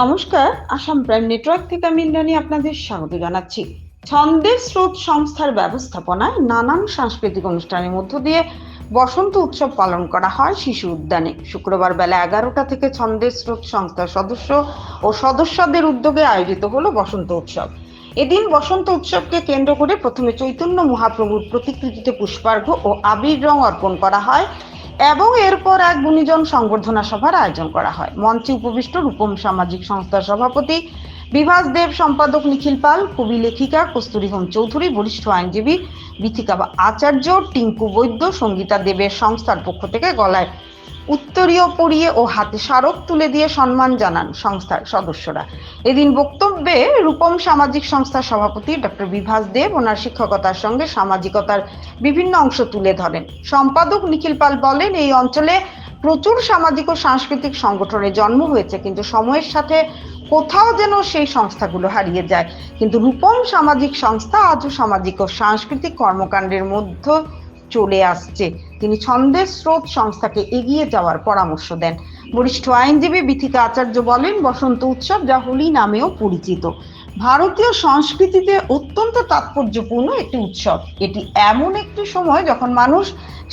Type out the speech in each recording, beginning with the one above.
নমস্কার, Assam prime network থেকে আমি ইন্দ্রাণী আপনাদের স্বাগত জানাচ্ছি। ছন্দের স্রোত সংস্থার ব্যবস্থাপনায় নানান সাংস্কৃতিক অনুষ্ঠানের মধ্য দিয়ে বসন্ত উৎসব পালন করা হয় শিশু উদ্যানে। শুক্রবার বেলা এগারোটা থেকে ছন্দের স্রোত সংস্থার সদস্য ও সদস্যদের উদ্যোগে আয়োজিত হলো বসন্ত উৎসব। এদিন বসন্ত উৎসবকে কেন্দ্র করে প্রথমে চৈতন্য মহাপ্রভুর প্রতিকৃতিতে পুষ্পার্ঘ ও আবির রং অর্পণ করা হয়। এবং এরপর এক গুণীজন সংবর্ধনা সভার আয়োজন করা হয়। মঞ্চে উপবিষ্ট রূপম সামাজিক সংস্থার সভাপতি বিভাস দেব, সম্পাদক নিখিল পাল, কবি লেখিকা কস্তুরী হোম চৌধুরী বরিষ্ঠ আইনজীবী বিথিকা আচার্য, টিঙ্কু বৈদ্য, সঙ্গীতা দেবের সংস্থার পক্ষ থেকে গলায় উত্তরীয় পরিয়ে ও হাতে স্মারক তুলে দিয়ে সম্মান জানান সংস্থার সদস্যরা। এদিন বক্তব্যে রূপম সামাজিক সংস্থার সভাপতি ডক্টর বিভাস দেব ওনার শিক্ষকতার সঙ্গে সামাজিকতার বিভিন্ন অংশ তুলে ধরেন। সম্পাদক নিখিল পাল বলেন, এই অঞ্চলে প্রচুর সামাজিক ও সাংস্কৃতিক সংগঠনের জন্ম হয়েছে, কিন্তু সময়ের সাথে কোথাও যেন সেই সংস্থাগুলো হারিয়ে যায়। কিন্তু রূপম সামাজিক সংস্থা আজও সামাজিক ও সাংস্কৃতিক কর্মকাণ্ডের মধ্যে চলে আসছে। তিনি ছন্দের স্রোত সংস্থাকে এগিয়ে যাওয়ার পরামর্শ দেন। বরিষ্ঠ আইনজীবী বিথিকা আচার্য বলেন, বসন্ত উৎসব যা হোলি নামেও পরিচিত। ভারতীয় সংস্কৃতিতে অত্যন্ত তাৎপর্যপূর্ণ একটি উৎসব। এটি এমন একটি সময় যখন মানুষ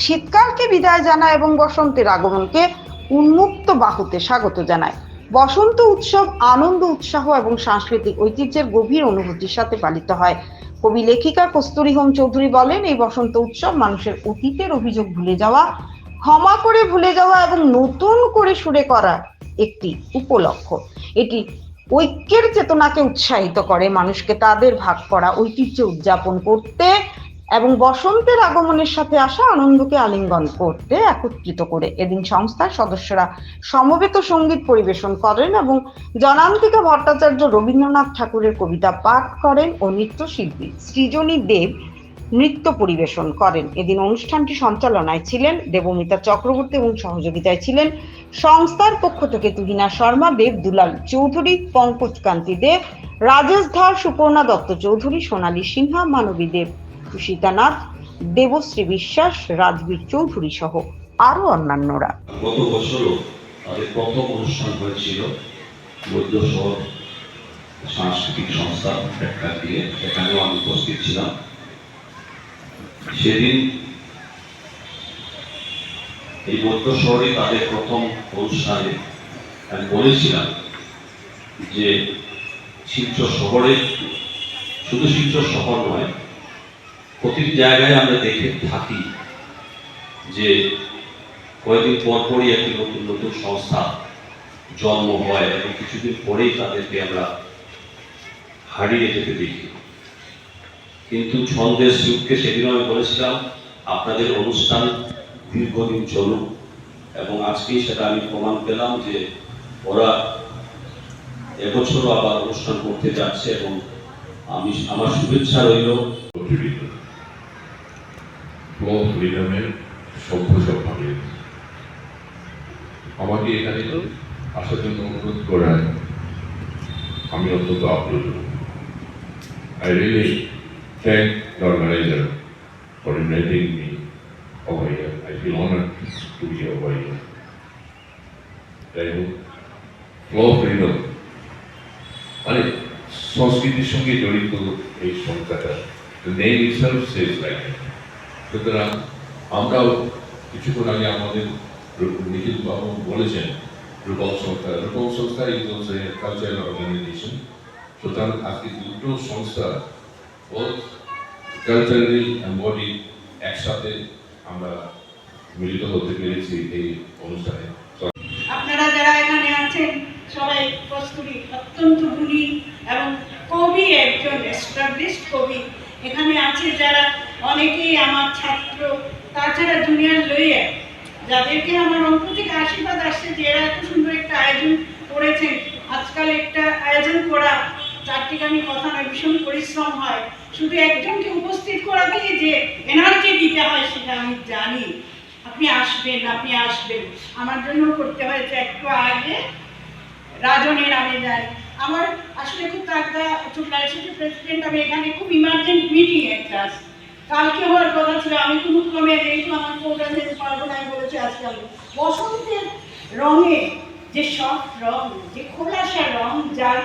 শীতকালকে বিদায় জানায় এবং বসন্তের আগমনকে উন্মুক্ত বাহুতে স্বাগত জানায়। বসন্ত উৎসব আনন্দ, উৎসাহ এবং সাংস্কৃতিক ঐতিহ্যের গভীর অনুভূতির সাথে পালিত হয়। কবি লেখিকা কস্তুরী হোম চৌধুরী বলেন, এই বসন্ত উৎসব মানুষের অতীতের অভিযোগ ভুলে যাওয়া, ক্ষমা করে ভুলে যাওয়া এবং নতুন করে সুরে করা একটি উপলক্ষ এটি ঐক্যের চেতনাকে উৎসাহিত করে, মানুষকে তাদের ভাগ করা, ঐতিহ্য উদযাপন করতে এবং বসন্তের আগমনের সাথে আসা আনন্দকে আলিঙ্গন করতে একত্রিত করে এদিন সংস্থার সদস্যরা সমবেত সংগীত পরিবেশন করেন এবং জনান্তিকা ভট্টাচার্য রবীন্দ্রনাথ ঠাকুরের কবিতা পাঠ করেন ও নৃত্যশিল্পী সৃজনী দেব নৃত্য পরিবেশন করেন। এদিন অনুষ্ঠানটি সঞ্চালনায় ছিলেন দেবমিতা চক্রবর্তী এবং সহযোগিতায় ছিলেন সংস্থার পক্ষ থেকে তুহিনা শর্মা, দেব দুলাল চৌধুরী পঙ্কজ কান্তি দেব, রাজেশ ধর, সুপর্ণা দত্ত চৌধুরী, সোনালী সিনহা, মানবী দেব সুশীতা নাথ দেবশ্রী বিশ্বাস, রাজবীর চৌধুরী সহ আরও অন্যান্যরা। গত প্রথম অনুষ্ঠান হয়েছিল শহর সাংস্কৃতিক সংস্থা প্রেক্ষার দিয়ে এখানেও আমি উপস্থিত ছিলাম। সেদিন এই বৈদ্য শহরে তাদের প্রথম অনুষ্ঠানে আমি বলেছিলাম যে শিলচর শহরে শুধু শিলচর শহর নয় প্রতিটি জায়গায় আমরা দেখে থাকি যে কয়েকদিন পর পরই একটি নতুন নতুন সংস্থা জন্ম হয় এবং কিছুদিন পরেই তাদেরকে আমরা হারিয়ে যেতে দেখি। কিন্তু ছন্দের যুগকে সেদিন আমি বলেছিলাম, আপনাদের অনুষ্ঠান দীর্ঘদিন চলুক এবং আজকেই সেটা আমি প্রমাণ পেলাম যে ওরা এবছরও আবার অনুষ্ঠান করতে যাচ্ছে এবং আমি, আমার শুভেচ্ছা রইল। ফ্লো ফ্রিডমের সভ্য আমাকে এখানে আসার জন্য অনুরোধ করায় আমি অত্যন্ত আপ্লুত। I really thank the organiser here. যাই হোক মানে সংস্কৃতির সঙ্গে জড়িত এই সংখ্যাটা নেম ইটসেলফ সেজ লাইক সুতরাং আমরাও কিছুক্ষণ আগে আমাদের নিখিল বাবু বলেছেন রূপল সংস্থা রূপল সংস্থা is also a cultural organisation সুতরাং আজকে দুটো সংস্থা বোথ কালচারালি বডি একসাথে আমরা মিলিত হতে পেরেছি এই অনুষ্ঠানে। আপনারা যারা এখানে আছেন, সবাই কস্তুরী অত্যন্ত গুণী এবং কবি একজন এস্টাবলিশড কবি। এখানে আছে যারা অনেকেই আমার ছাত্র, তাছাড়া জুনিয়র লইয়া, যাদেরকে আমার অঙ্ক থেকে আশীর্বাদ আসছে যে এরা এত সুন্দর একটা আয়োজন করেছেন। আজকাল একটা আয়োজন করা, চারটিখানি কথা নয়, ভীষণ পরিশ্রম হয়। শুধু একজনকে উপস্থিত করা দিয়ে যে এনার্জি দিতে হয় সেটা আমি জানি। আপনি আসবেন আপনি আসবেন। আমার জন্য করতে হয়েছে একটু আগে। রাজনের আমি যাই আমার আসলে খুব তাগদা চুটলাই সিটি প্রেসিডেন্ট আমি এখানে খুব ইমার্জেন্ট মিটিং একটা আছে কালকে হওয়ার কথা ছিল, আমি কোনো ক্রমে যেহেতু আমার প্রোগ্রাম যেতে পারব না আমি বলেছি আজকাল বসন্তের রঙে যে সব রং, যে খোলাসা রং, যার